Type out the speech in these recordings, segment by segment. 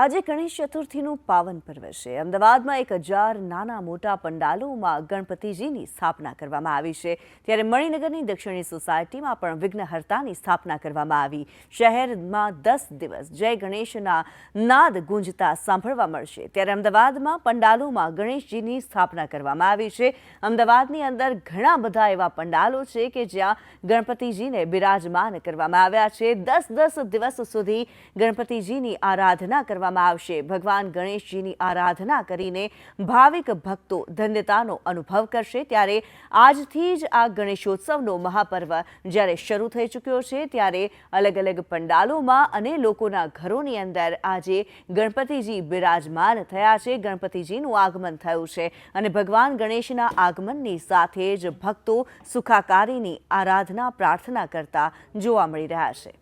આજે ગણેશ ચતુર્થીનું પાવન પર્વ છે. અમદાવાદમાં એક હજાર નાના મોટા પંડાલોમાં ગણપતિજીની સ્થાપના કરવામાં આવી છે. ત્યારે મણિનગરની દક્ષિણી સોસાયટીમાં પણ વિઘ્નહર્તાની સ્થાપના કરવામાં આવી. શહેરમાં દસ દિવસ જય ગણેશના નાદ ગુંજતા સાંભળવા મળશે. ત્યારે અમદાવાદમાં પંડાલોમાં ગણેશજીની સ્થાપના કરવામાં આવી છે. અમદાવાદની અંદર ઘણા બધા એવા પંડાલો છે કે જ્યાં ગણપતિજીને બિરાજમાન કરવામાં આવ્યા છે. દસ દસ દિવસ સુધી ગણપતિજીની આરાધના કરવામાં આવશે. ભગવાન ગણેશજીની આરાધના કરીને ભાવિક ભક્તો ધન્યતાનો અનુભવ કરશે. ત્યારે આજથી જ આ ગણેશોત્સવનો મહાપર્વ જ્યારે શરૂ થઈ ચૂક્યો છે, ત્યારે અલગ અલગ પંડાલોમાં અને લોકોના ઘરોની અંદર આજે ગણપતિજી બિરાજમાન થયા છે. ગણપતિજીનું આગમન થયું છે અને ભગવાન ગણેશના આગમનની સાથે જ ભક્તો સુખાકારીની આરાધના, પ્રાર્થના કરતા જોવા મળી રહ્યા છે.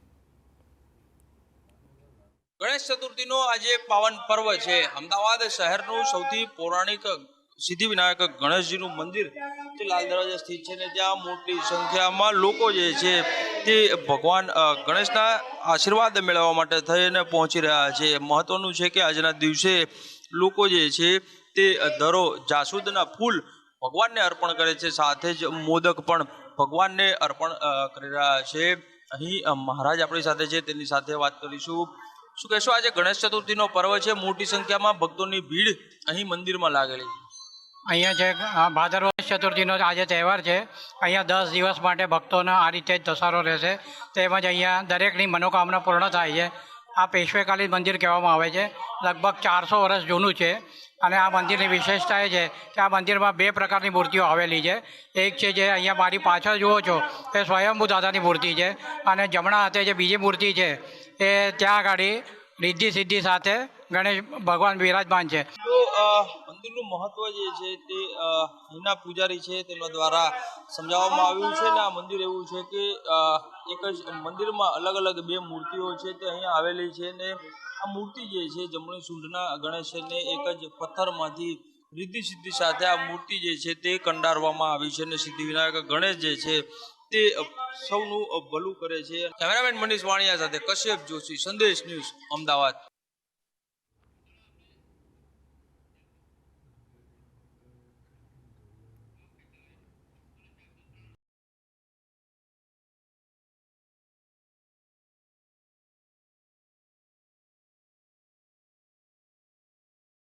ગણેશ ચતુર્થીનો આજે પાવન પર્વ છે. અમદાવાદ શહેરનું સૌથી પૌરાણિક સિદ્ધિવિનાયક ગણેશજીનું મંદિર જે લાલ દરવાજા સ્થિત છે ને ત્યાં મોટી સંખ્યામાં લોકો જે છે તે ભગવાન ગણેશના આશીર્વાદ મેળવવા માટે થઈને પહોંચી રહ્યા છે. મહત્વનું છે કે આજના દિવસે લોકો જે છે તે દરો જાસૂદના ફૂલ ભગવાનને અર્પણ કરે છે. સાથે જ મોદક પણ ભગવાનને અર્પણ કરી રહ્યા છે. અહીં મહારાજ આપણી સાથે છે. તેની સાથે વાત કરીશું. શું કહેશો? આજે ગણેશ ચતુર્થીનો પર્વ છે. મોટી સંખ્યામાં ભક્તોની ભીડ અહીં મંદિરમાં લાગેલી અહીંયા છે ભાદરવા ચતુર્થીનો આજે તહેવાર છે. અહીંયા દસ દિવસ માટે ભક્તોનો આ રીતે જ ધસારો રહેશે. તેમજ અહીંયા દરેકની મનોકામના પૂર્ણ થાય છે. આ પેશવેકાલીન મંદિર કહેવામાં આવે છે. લગભગ ચારસો વર્ષ જૂનું છે અને આ મંદિરની વિશેષતા એ છે કે આ મંદિરમાં બે પ્રકારની મૂર્તિઓ આવેલી છે. એક છે જે અહીંયા મારી પાછળ જુઓ છો, એ સ્વયંભૂ દાદાની મૂર્તિ છે અને જમણા હાથે જે બીજી મૂર્તિ છે, એ ત્યાં આગળ રિદ્ધિ સિદ્ધિ સાથે ગણેશ ભગવાન વિરાજમાન છે. મંદિરનું મહત્વ જે છે તે હિના પૂજારી છે તેમના દ્વારા સમજાવવામાં આવ્યું છે ને આ મંદિર એવું છે કે એક જ મંદિરમાં અલગ અલગ બે મૂર્તિઓ છે તે અહીંયા આવેલી છે ને આ મૂર્તિ જે છે જમણી સૂંઢના ગણેશ છે એક જ પથ્થરમાંથી રિદ્ધિ સિદ્ધિ સાથે આ મૂર્તિ જે છે તે કંડારવામાં આવી છે ને સિદ્ધિવિનાયક ગણેશ જે છે તે સૌનું ભલું કરે છે. કેમેરામેન મનીષ વાણિયા સાથે કશ્યપ જોશી, સંદેશ ન્યૂઝ, અમદાવાદ.